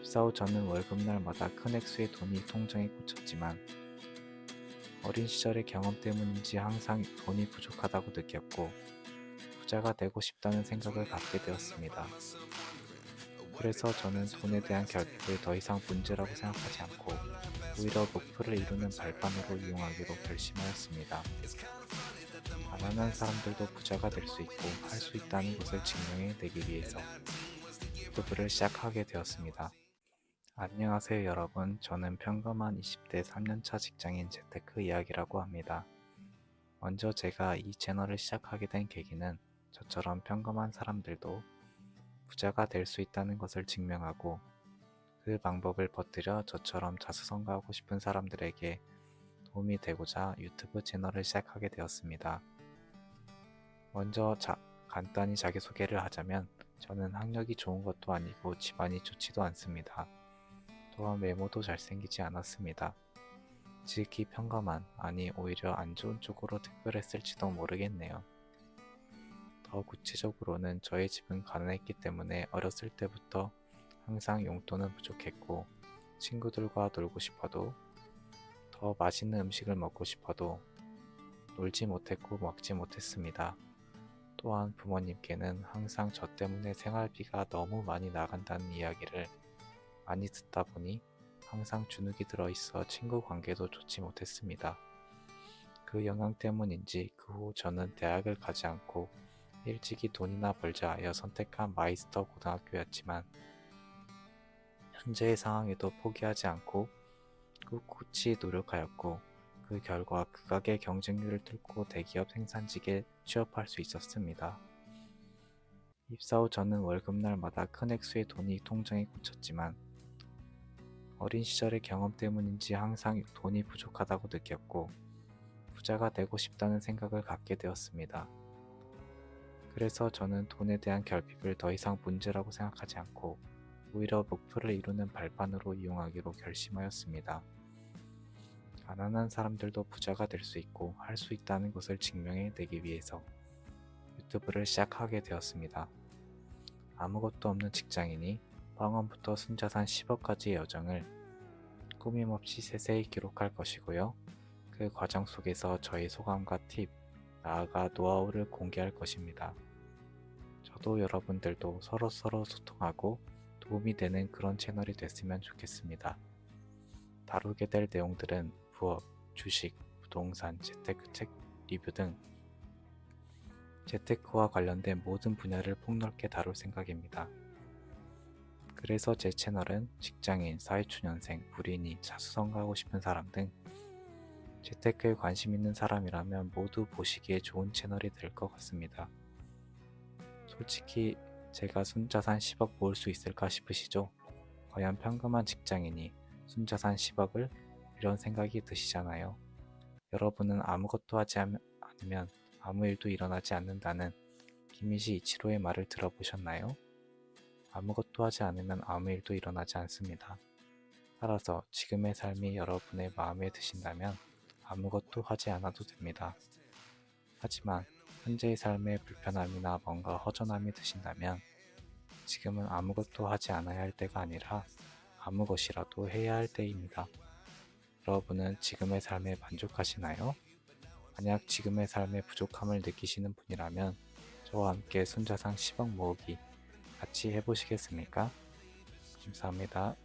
입사 후 저는 월급날마다 큰 액수의 돈이 통장에 꽂혔지만 어린 시절의 경험 때문인지 항상 돈이 부족하다고 느꼈고 부자가 되고 싶다는 생각을 갖게 되었습니다. 그래서 저는 돈에 대한 결핍을 더 이상 문제라고 생각하지 않고 오히려 목표를 이루는 발판으로 이용하기로 결심하였습니다. 가난한 사람들도 부자가 될 수 있고 할 수 있다는 것을 증명해 내기 위해서 유튜브를 시작하게 되었습니다. 안녕하세요 여러분. 저는 평범한 20대 3년차 직장인 재테크 이야기라고 합니다. 먼저 제가 이 채널을 시작하게 된 계기는 저처럼 평범한 사람들도 부자가 될 수 있다는 것을 증명하고 그 방법을 퍼뜨려 저처럼 자수성가하고 싶은 사람들에게 도움이 되고자 유튜브 채널을 시작하게 되었습니다. 먼저 자, 간단히 자기소개를 하자면 저는 학력이 좋은 것도 아니고 집안이 좋지도 않습니다. 또한 외모도 잘생기지 않았습니다. 지극히 평범한, 아니 오히려 안 좋은 쪽으로 특별했을지도 모르겠네요. 더 구체적으로는 저의 집은 가난했기 때문에 어렸을 때부터 항상 용돈은 부족했고 친구들과 놀고 싶어도 더 맛있는 음식을 먹고 싶어도 놀지 못했고 먹지 못했습니다. 또한 부모님께는 항상 저 때문에 생활비가 너무 많이 나간다는 이야기를 많이 듣다 보니 항상 주눅이 들어 있어 친구 관계도 좋지 못했습니다. 그 영향 때문인지 그 후 저는 대학을 가지 않고 일찍이 돈이나 벌자 하여 선택한 마이스터 고등학교였지만 현재의 상황에도 포기하지 않고 꿋꿋이 노력하였고 그 결과 극악의 경쟁률을 뚫고 대기업 생산직에 취업할 수 있었습니다. 입사 후 저는 월급날마다 큰 액수의 돈이 통장에 꽂혔지만 어린 시절의 경험 때문인지 항상 돈이 부족하다고 느꼈고 부자가 되고 싶다는 생각을 갖게 되었습니다. 그래서 저는 돈에 대한 결핍을 더 이상 문제라고 생각하지 않고 오히려 목표를 이루는 발판으로 이용하기로 결심하였습니다. 가난한 사람들도 부자가 될 수 있고 할 수 있다는 것을 증명해 내기 위해서 유튜브를 시작하게 되었습니다. 아무것도 없는 직장인이 방언부터 순자산 10억까지의 여정을 꾸밈없이 세세히 기록할 것이고요. 그 과정 속에서 저의 소감과 팁, 나아가 노하우를 공개할 것입니다. 저도 여러분들도 서로서로 소통하고 도움이 되는 그런 채널이 됐으면 좋겠습니다. 다루게 될 내용들은 부업, 주식, 부동산, 재테크 책 리뷰 등 재테크와 관련된 모든 분야를 폭넓게 다룰 생각입니다. 그래서 제 채널은 직장인, 사회초년생, 불인이, 자수성가하고 싶은 사람 등 재테크에 관심 있는 사람이라면 모두 보시기에 좋은 채널이 될 것 같습니다. 솔직히 제가 순자산 10억 모을 수 있을까 싶으시죠? 과연 평범한 직장인이 순자산 10억을 이런 생각이 드시잖아요. 여러분은 아무것도 하지 않으면 아무 일도 일어나지 않는다는 김희시 이치로의 말을 들어보셨나요? 아무것도 하지 않으면 아무 일도 일어나지 않습니다. 따라서 지금의 삶이 여러분의 마음에 드신다면 아무것도 하지 않아도 됩니다. 하지만 현재의 삶에 불편함이나 뭔가 허전함이 드신다면 지금은 아무것도 하지 않아야 할 때가 아니라 아무 것이라도 해야 할 때입니다. 여러분은 지금의 삶에 만족하시나요? 만약 지금의 삶에 부족함을 느끼시는 분이라면 저와 함께 순자상 10억 모으기 같이 해보시겠습니까? 감사합니다.